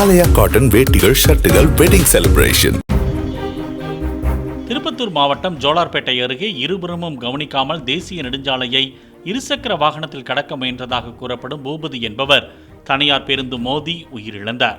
ஆலயா cotton வேட்டிகள் ஷர்ட்டுகள் wedding celebration Tirupattur மாவட்டம் ஜோலார்பேட்டை அருகே இருபுறமும் கவனிக்காமல் தேசிய நெடுஞ்சாலையை இருசக்கர வாகனத்தில் கடக்க முயன்றதாக கூறப்படும் பூபதி என்பவர் தனியார் பேருந்து மோதி உயிரிழந்தார்.